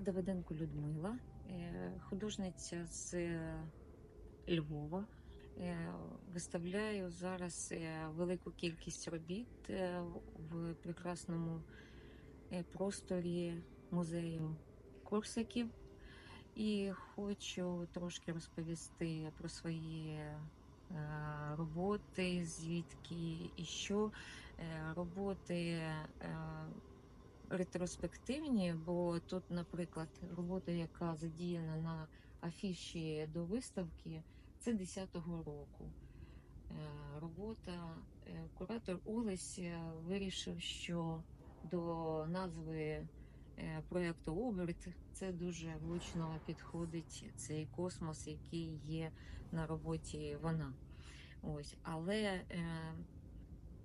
Давиденко Людмила, е, художниця з е, Львова. Е, Виставляю зараз велику кількість робіт в прекрасному просторі музею Корсаків. І хочу трошки розповісти про свої роботи, звідки і що. Роботи ретроспективні, бо тут, наприклад, робота, яка задіяна на афіші до виставки, це 10-го року. Е, Робота е, куратор Олесь е, вирішив, що до назви проєкту Оберт це дуже влучно підходить цей космос, який є на роботі вона. Ось, але е,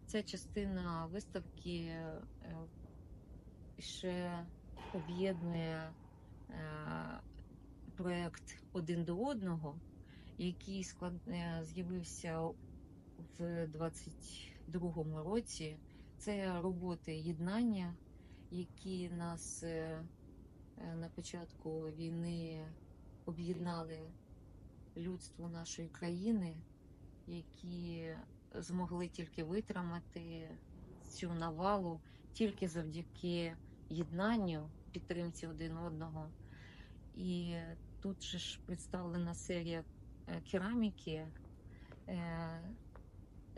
ця частина виставки ще об'єднує е, проект один до одного, який склад... е, з'явився в 22-му році. Це роботи єднання, які нас е, на початку війни об'єднали людство нашої країни, які змогли тільки витримати цю навалу тільки завдяки єднанню, підтримці один одного. І тут же ж представлена серія е, кераміки. Е,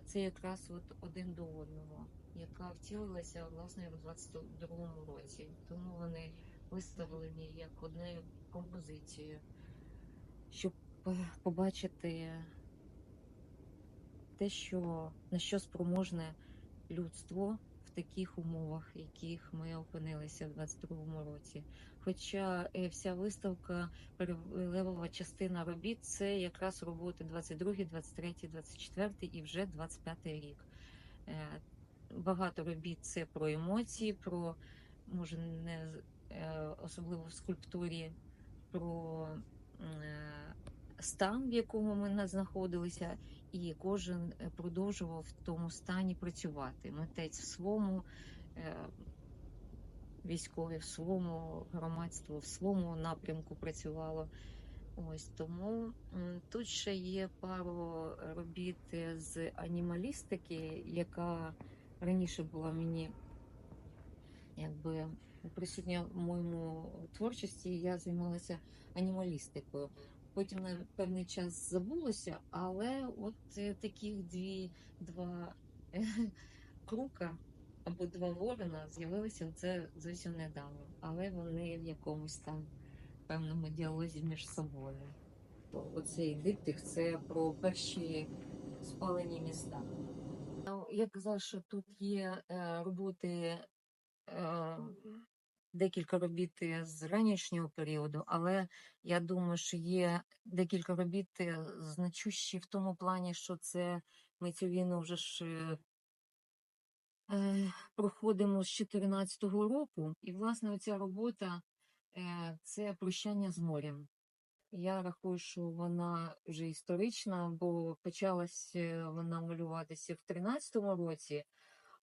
Це якраз от один до одного, яка втілилася власне в 22-му році. Тому вони виставлені як одною композицією, щоб побачити те, що на що спроможне людство таких умовах, яких ми опинилися в 22-му році. Хоча е, вся виставка, перелевова частина робіт, це якраз роботи 22, 23, 24 і вже 25 рік. Е, Багато робіт це про емоції, про може не е, особливо в скульптурі, про стан, в якому ми знаходилися, і кожен е, продовжував в тому стані працювати. Митець в своєму, е, військові в своєму, громадство в своєму напрямку працювало. Ось тому тут ще є пару робіт з анімалістики, яка раніше була мені якби присутня в моєму творчості. Я займалася анімалістикою. Потім на певний час забулося, але от е, таких дві два е, крука або два ворона з'явилися це зовсім недавно, але вони в якомусь там певному діалозі між собою. Оцей диптих це про перші спалені міста. Ну, Я казала, що тут є е, роботи, декілька робіт з ранішнього періоду, але я думаю, що є декілька робіт е, значущі в тому плані, що це ми цю війну вже ж е, е, проходимо з 14-го року, і власне оця робота це прощання з морем. Я рахую, що вона вже історична, бо почалась е, вона малюватися в 13-му році,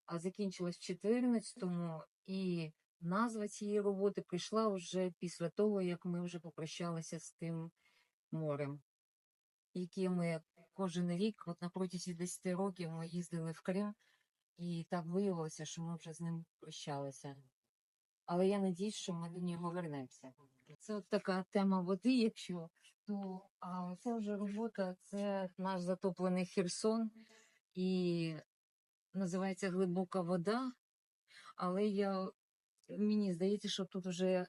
а закінчилась в 14-му, і назва цієї роботи прийшла вже після того, як ми вже попрощалися з тим морем, яке ми кожен рік, от на протязі 10 років, ми їздили в Крим, і так виявилося, що ми вже з ним прощалися. Але я надіюсь, що ми до нього вернемося. Це от така тема води, якщо то а це вже робота, це наш затоплений Херсон і називається глибока вода. Але я мені здається, що тут вже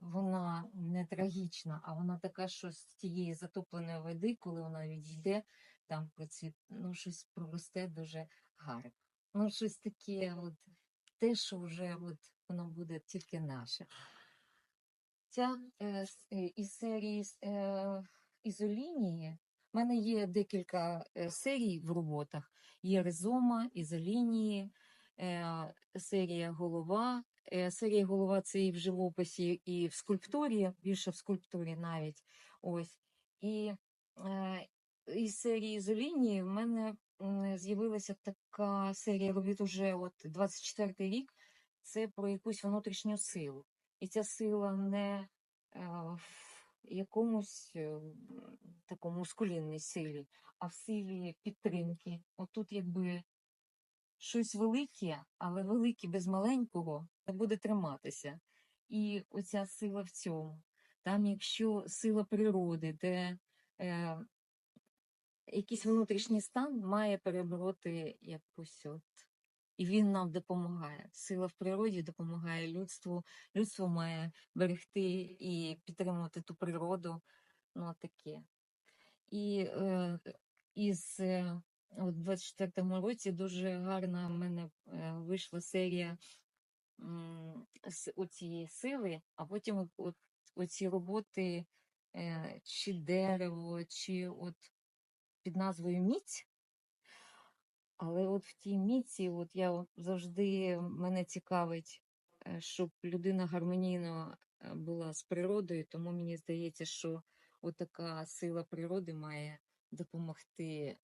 вона не трагічна, а вона така, що з тієї затопленої води, коли вона відійде, там процвіт, ну щось проросте дуже гарно. Ну, щось таке, от те, що вже от воно буде тільки наше. Ця е, е, із серії е, ізолінії. в мене є декілька е, серій в роботах. Є ризома, ізолінії, е, серія голова. Е, серія голова це і в живописі, і в скульптурі, більше в скульптурі навіть. Ось. І е, із серії ізолінії в мене з'явилася така серія робіт уже от 24 рік. Це про якусь внутрішню силу. І ця сила не в якомусь е, такому мускулінній силі, а в силі підтримки. Отут якби щось велике, але велике без маленького не буде триматися. І оця сила в цьому. Там, якщо сила природи, де е, якийсь внутрішній стан має перебороти якусь от. І він нам допомагає. Сила в природі допомагає людству. Людство має берегти і підтримувати ту природу. Ну, таке. І е, із е, у 24-му році дуже гарна в мене е, вийшла серія м, з оцієї сили, а потім от, от, оці роботи, е, чи дерево, чи от під назвою Міць. Але от в тій міці, от я завжди мене цікавить, е, щоб людина гармонійно була з природою, тому мені здається, що от така сила природи має допомогти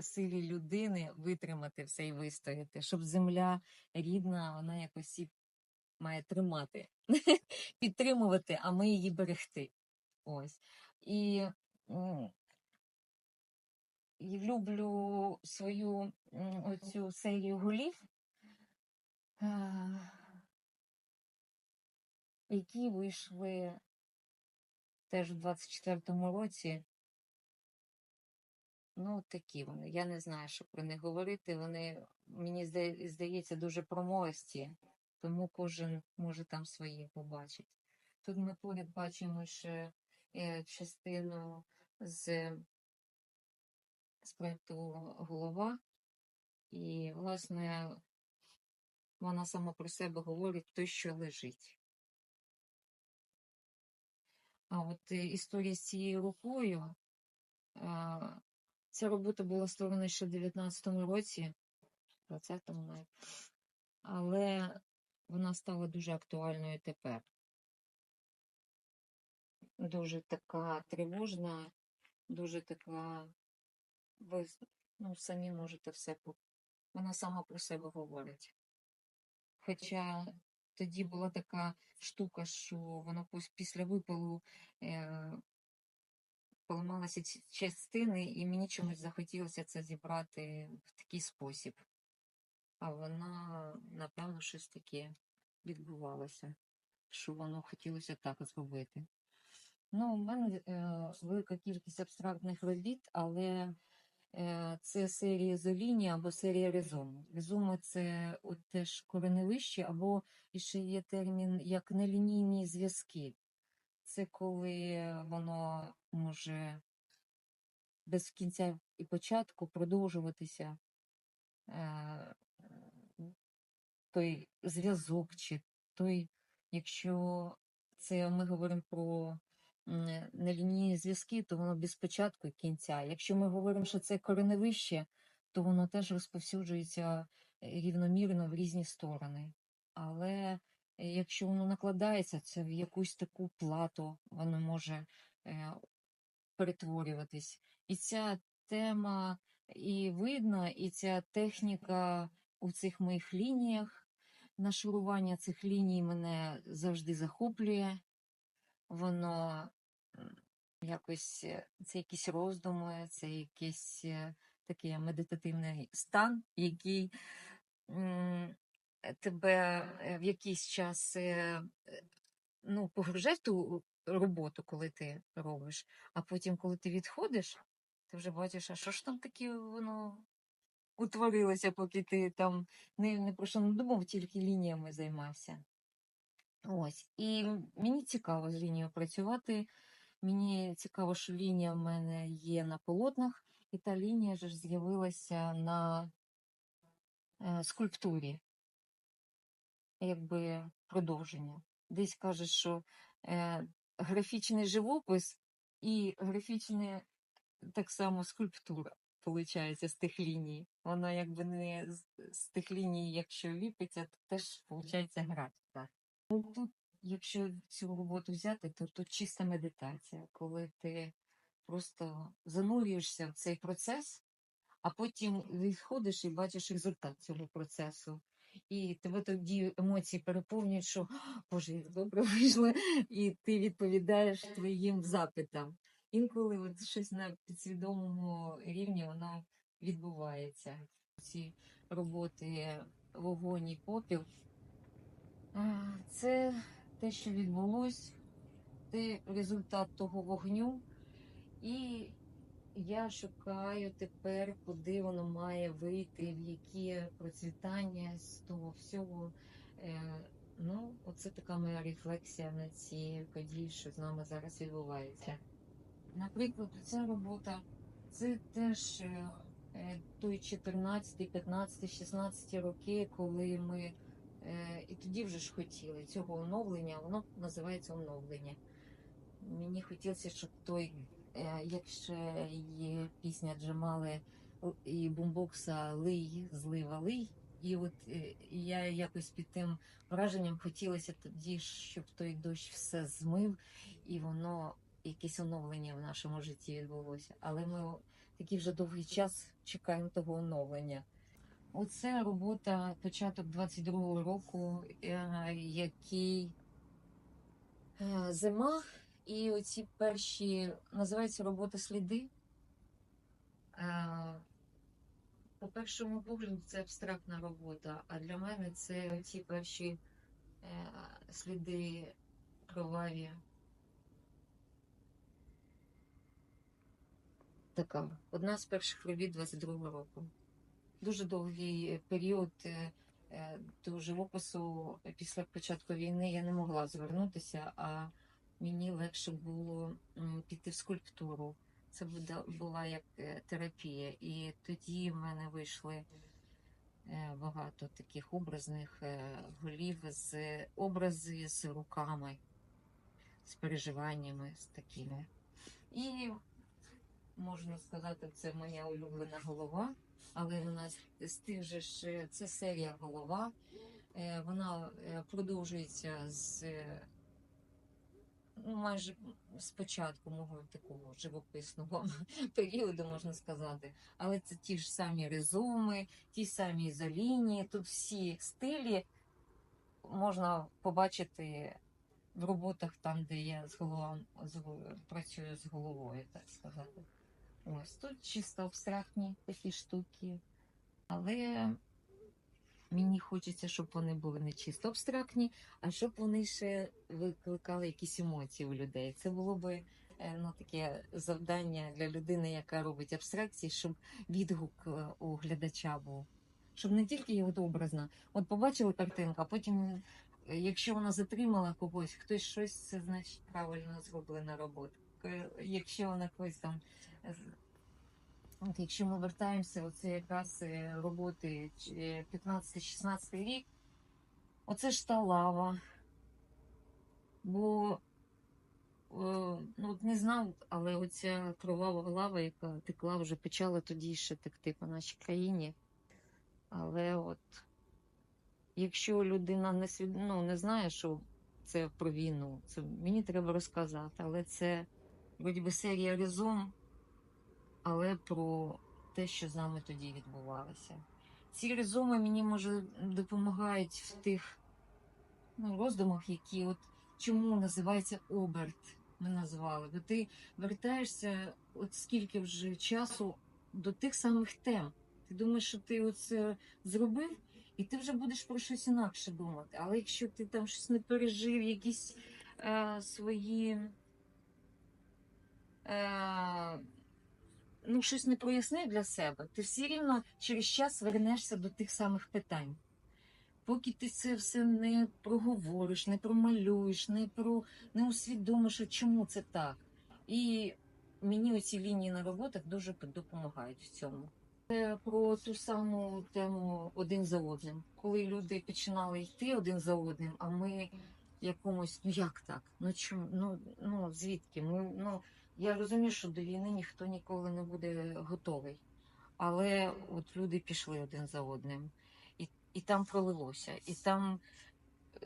силі людини витримати все і вистояти, щоб земля рідна, вона якось і має тримати, підтримувати, а ми її берегти. Ось. І і люблю свою оцю серію голів, е, які вийшли теж у 24-му році. Ну, такі вони. Я не знаю, що про них говорити. Вони, мені здається, дуже промовисті, тому кожен може там свої побачити. Тут ми поряд бачимо ще е, частину з, з проєкту голова. І, власне, вона сама про себе говорить той, що лежить. А от е, історія з цією рукою, а, ця робота була створена ще в 19-му році, 20-му навіть, але вона стала дуже актуальною тепер. Дуже така тривожна, дуже така, ви ну, самі можете все Вона сама про себе говорить. Хоча тоді була така штука, що воно після випалу е, поламалися частини, і мені чомусь захотілося це зібрати в такий спосіб. А вона, напевно, щось таке відбувалося, що воно хотілося так зробити. Ну, у мене е, велика кількість абстрактних робіт, але е, це серія золінії або серія ризому. Ризоми це от теж кореневище, або ще є термін як нелінійні зв'язки. Це коли воно може без кінця і початку продовжуватися е, той зв'язок, чи той, якщо це ми говоримо про нелінійні зв'язки, то воно без початку і кінця. Якщо ми говоримо, що це кореневище, то воно теж розповсюджується е, рівномірно в різні сторони. Але якщо воно накладається, це в якусь таку плату воно може е, перетворюватись. І ця тема і видна, і ця техніка у цих моїх лініях. Нашурування цих ліній мене завжди захоплює. Воно якось е, це якісь роздуми, це якийсь е, такий медитативний стан, який тебе е, в якийсь час ну, погружає в ту роботу, коли ти робиш, а потім, коли ти відходиш, ти вже бачиш, а що ж там таке воно утворилося, поки ти там не, не про що не думав, тільки лініями займався. Ось. І мені цікаво з лінією працювати. Мені цікаво, що лінія в мене є на полотнах, і та лінія ж з'явилася на е, скульптурі, якби продовження. Десь каже, що е, графічний живопис і графічна так само скульптура, виходить, з тих ліній. Вона якби не з, з тих ліній, якщо ліпиться, то теж виходить графіка. Ну, тут, якщо цю роботу взяти, то тут чиста медитація, коли ти просто занурюєшся в цей процес, а потім відходиш і бачиш результат цього процесу. І тебе тоді емоції переповнюють, що Боже, як добре вийшло, і ти відповідаєш твоїм запитам. Інколи от щось на підсвідомому рівні воно відбувається. Ці роботи вогонь і попіл. Це те, що відбулось, це результат того вогню. І я шукаю тепер, куди воно має вийти, в яке процвітання з того всього. Е, ну, оце така моя рефлексія на ці події, що з нами зараз відбувається. Наприклад, ця робота це теж е, е, той 14, 15, 16 роки, коли ми і тоді вже ж хотіли цього оновлення, воно називається оновлення. Мені хотілося, щоб той, як ще є пісня Джамали і бумбокса Лий, злива лий. І от е, я якось під тим враженням хотілося тоді, щоб той дощ все змив, і воно якесь оновлення в нашому житті відбулося. Але ми такий вже довгий час чекаємо того оновлення. Оце робота початок 22-го року, е, який е, зима, і оці перші називаються робота сліди. Е, По першому погляду це абстрактна робота, а для мене це ці перші е, сліди кроваві. Така одна з перших робіт 22-го року. Дуже довгий період е, до живопису після початку війни я не могла звернутися, а мені легше було піти в скульптуру. Це була як е, терапія. І тоді в мене вийшли е, багато таких образних е, голів з образи з руками, з переживаннями, з такими. І можна сказати, це моя улюблена голова. Але вона з- тих же ж це серія голова. Вона продовжується з майже з початку мого такого живописного періоду, можна сказати. Але це ті ж самі ризоми, ті самі залінії. Тут всі стилі можна побачити в роботах там, де я з головом з, працюю з головою, так сказати. Ось тут чисто абстрактні такі штуки. Але мені хочеться, щоб вони були не чисто абстрактні, а щоб вони ще викликали якісь емоції у людей. Це було би е, ну, таке завдання для людини, яка робить абстракції, щоб відгук е, у глядача був. Щоб не тільки його образно. От побачили картинку, а потім, е, якщо вона затримала когось, хтось щось, це значить правильно зроблена робота. Якщо вона когось там От якщо ми вертаємося, оце якраз е, роботи е, 15-16 рік, оце ж та лава. Бо е, ну, не знав, але оця кровава лава, яка текла, вже почала тоді ще текти по нашій країні. Але от якщо людина не свід... ну, не знає, що це про війну, це мені треба розказати. Але це вроді би серія резон але про те, що з нами тоді відбувалося. Ці резуми мені може допомагають в тих ну, роздумах, які от чому називається оберт. Ми назвали. Бо ти вертаєшся от скільки вже часу до тих самих тем. Ти думаєш, що ти оце зробив, і ти вже будеш про щось інакше думати. Але якщо ти там щось не пережив, якісь е, свої. Е, ну, щось не прояснив для себе, ти все рівно через час вернешся до тих самих питань. Поки ти це все не проговориш, не промалюєш, не про не усвідомиш, чому це так. І мені оці лінії на роботах дуже допомагають в цьому. Це про ту саму тему один за одним. Коли люди починали йти один за одним, а ми якомусь, ну як так? Ну чому? Ну, ну звідки? Ми, ну, я розумію, що до війни ніхто ніколи не буде готовий. Але от люди пішли один за одним, і, і там пролилося, і там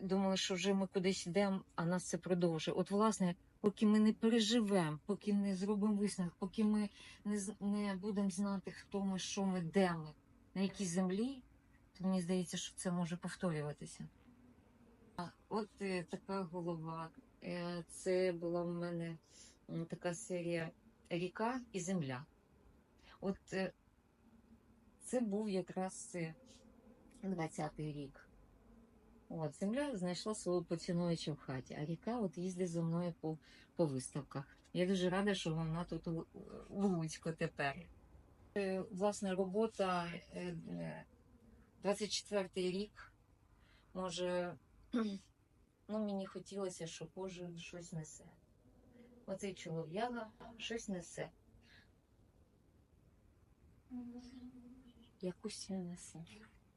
думали, що вже ми кудись йдемо, а нас це продовжує. От, власне, поки ми не переживемо, поки не зробимо висновок, поки ми не, не будемо знати, хто ми, що ми, де ми, на якій землі, то мені здається, що це може повторюватися. От е, така голова. Е, Це була в мене така серія Ріка і Земля. От е, це був якраз е, 20-й рік. От, земля знайшла свого поціновувача в хаті, а ріка от їздить за мною по, по виставках. Я дуже рада, що вона тут у, Луцьку тепер. Е, Власне, робота е, е, 24-й рік. Може, ну, мені хотілося, щоб кожен щось несе. Оцей чолов'яга щось несе. Якусь несе.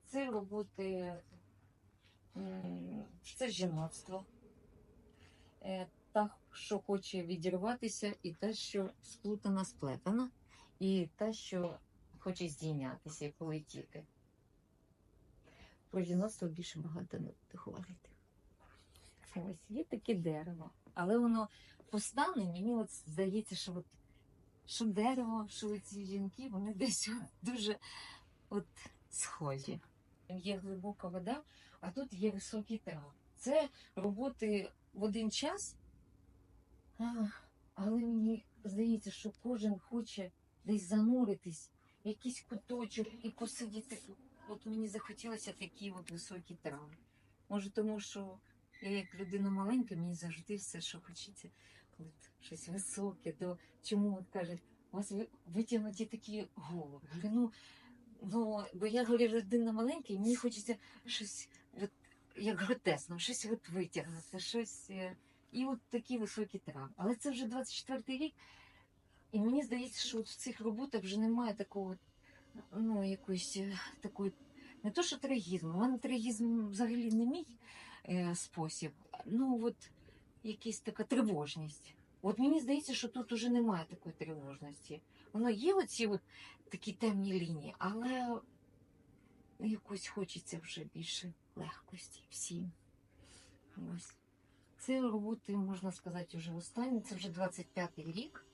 Це роботи, це жіноцтво. Е, Та, що хоче відірватися, і та, що сплутана, сплетена, і та, що хоче здійнятися і полетіти. Про жіноцтво більше багато не говорити. Ось є таке дерево, але воно постане, мені от здається, що, от, що дерево, що ці жінки, вони десь дуже от схожі. Є глибока вода, а тут є високі трави. Це роботи в один час, але мені здається, що кожен хоче десь зануритись, якийсь куточок і посидіти. От мені захотілося такі от високі трави. Може, тому що я як людина маленька, мені завжди все, що хочеться, от, щось високе. То чому от кажуть, у вас ви- витягнуті такі голови? Ну, ну, бо я говорю, людина маленька, і мені хочеться щось от, як гротесно, щось от витягнути, щось. е, І от такі високі трави. Але це вже 24-й рік. І мені здається, що от в цих роботах вже немає такого, ну, якоїсь е, такої, не то, що трагізму. У мене трагізм взагалі не мій спосіб. Ну, от якась така тривожність. От мені здається, що тут уже немає такої тривожності. Воно є оці от такі темні лінії, але якось хочеться вже більше легкості всім. Ось. Це роботи, можна сказати, вже останні. Це вже 25-й рік.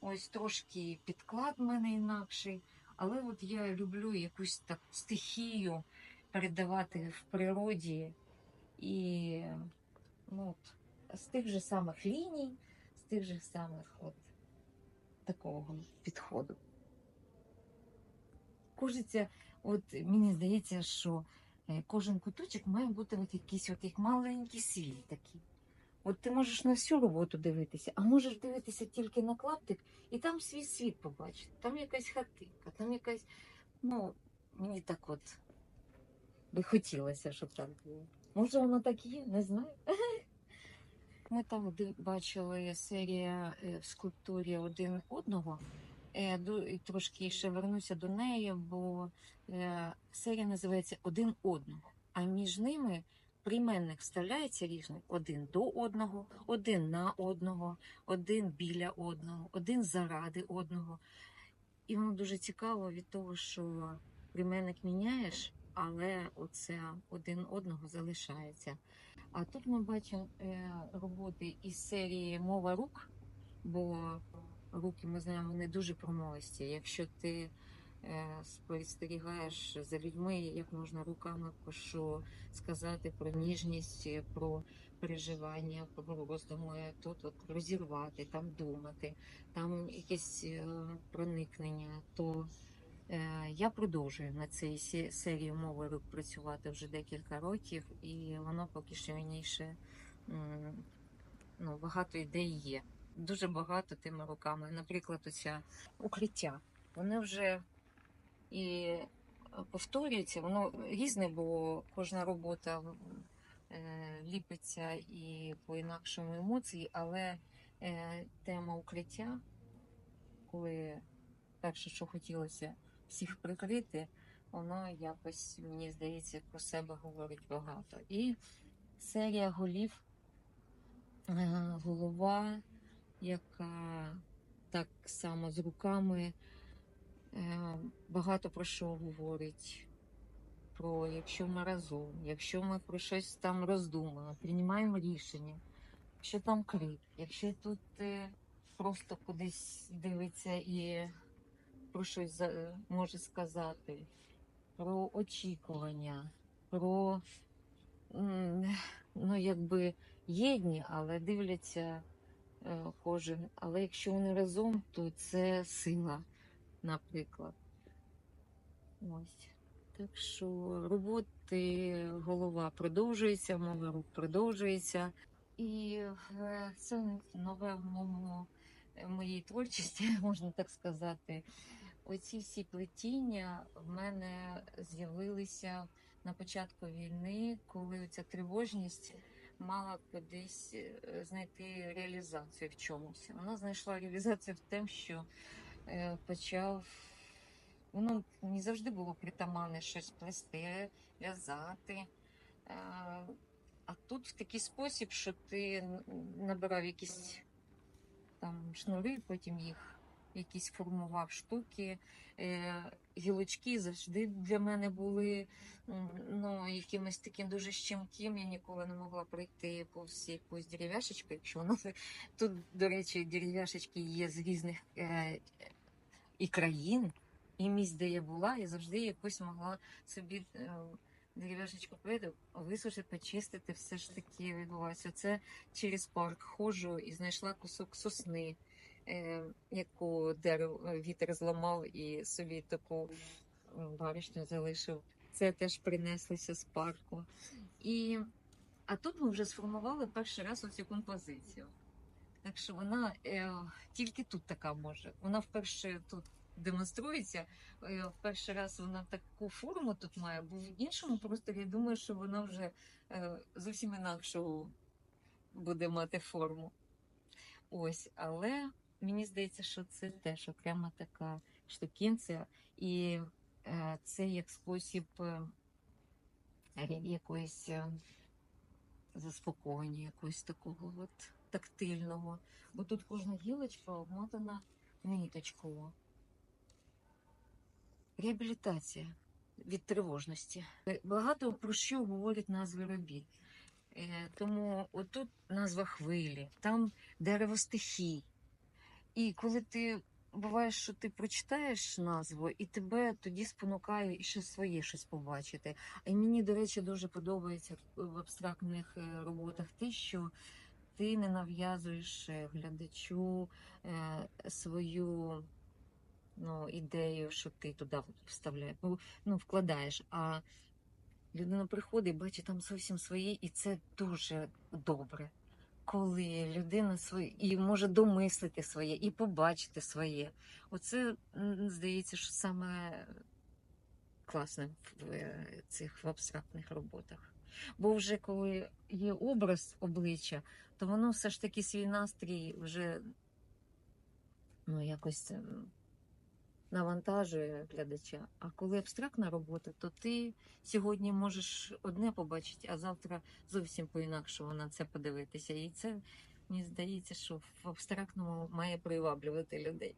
Ось трошки підклад в мене інакший. Але от я люблю якусь так стихію передавати в природі. І ну, от, з тих же самих ліній, з тих же самих от такого підходу. Кожиться, от мені здається, що кожен куточок має бути от якийсь от як маленький світ такий. От ти можеш на всю роботу дивитися, а можеш дивитися тільки на клаптик, і там свій світ побачити. Там якась хатинка, там якась. Ну, мені так от би хотілося, щоб так було. Може, воно так є, не знаю. Ми там бачили серія е, в скульптурі один одного. Е, Трошки ще вернуся до неї, бо е, серія називається Один одного. А між ними прийменник вставляється різний один до одного, один на одного, один біля одного, один заради одного. І воно дуже цікаво від того, що прийменник міняєш, але оце один одного залишається. А тут ми бачимо е, роботи із серії Мова рук, бо руки ми знаємо, вони дуже промовисті. Якщо ти е, спостерігаєш за людьми, як можна руками що сказати про ніжність, про переживання, про роздуми, тут от розірвати, там думати, там якесь е, проникнення, то я продовжую на цій серії мови рук працювати вже декілька років, і воно поки що мені ну, багато ідей є. Дуже багато тими руками. Наприклад, оця укриття. Вони вже і е, повторюються, воно різне, бо кожна робота е, ліпиться і по інакшому емоції, але е, тема укриття, коли перше, що хотілося всіх прикрити, воно якось, мені здається, про себе говорить багато. І серія голів, е, голова, яка так само з руками е, багато про що говорить. Про якщо ми разом, якщо ми про щось там роздумуємо, приймаємо рішення, якщо там крик, якщо тут е, просто кудись дивиться і про щось може сказати. про очікування, про ну, якби єдні, але дивляться е, кожен. Але якщо вони разом, то це сила, наприклад. Ось. Так що роботи голова продовжується, мова рук продовжується. І е, це нове в моєму моїй творчості, можна так сказати. Оці всі плетіння в мене з'явилися на початку війни, коли ця тривожність мала кудись е, знайти реалізацію в чомусь. Вона знайшла реалізацію в тому, що е, почав. Воно не завжди було притаманне щось плести, в'язати. Е, А тут в такий спосіб, що ти набирав якісь там шнури, потім їх якісь формував штуки. Е, гілочки завжди для мене були ну, якимось таким дуже щемким. Я ніколи не могла пройти повз якусь дерев'яшечку, якщо воно тут, до речі, дерев'яшечки є з різних е, і країн, і місць, де я була, я завжди якось могла собі. Е, Дерев'яшечку прийду, висушити, почистити, все ж таки відбувається. Це через парк ходжу і знайшла кусок сосни, яку дерево вітер зламав і собі таку баришню залишив. Це теж принеслося з парку. І, а тут ми вже сформували перший раз оцю композицію. Так що вона е, тільки тут така може. Вона вперше тут демонструється. Е, перший раз вона таку форму тут має, бо в іншому просто я думаю, що вона вже е, зовсім інакшу буде мати форму. Ось, але мені здається, що це теж окрема така штукінця, і е, це як спосіб е, якоїсь е, заспокоєння, якогось такого от тактильного. Бо тут кожна гілочка обмотана ниточкою. Реабілітація від тривожності. Багато про що говорять назви робіт. Тому отут назва хвилі, там дерево стихій. І коли ти буває, що ти прочитаєш назву, і тебе тоді спонукає і ще своє щось побачити. А мені, до речі, дуже подобається в абстрактних е, роботах те, що ти не нав'язуєш е, глядачу е, свою ну, ідею, що ти туди вставляєш, ну, ну, вкладаєш. А людина приходить, бачить там зовсім своє, і це дуже добре. Коли людина своє і може домислити своє, і побачити своє. Оце здається, що саме класне в е, цих в абстрактних роботах. Бо вже коли є образ обличчя, то воно все ж таки свій настрій вже ну, якось навантажує глядача. А коли абстрактна робота, то ти сьогодні можеш одне побачити, а завтра зовсім по-інакшому на це подивитися. І це мені здається, що в абстрактному має приваблювати людей.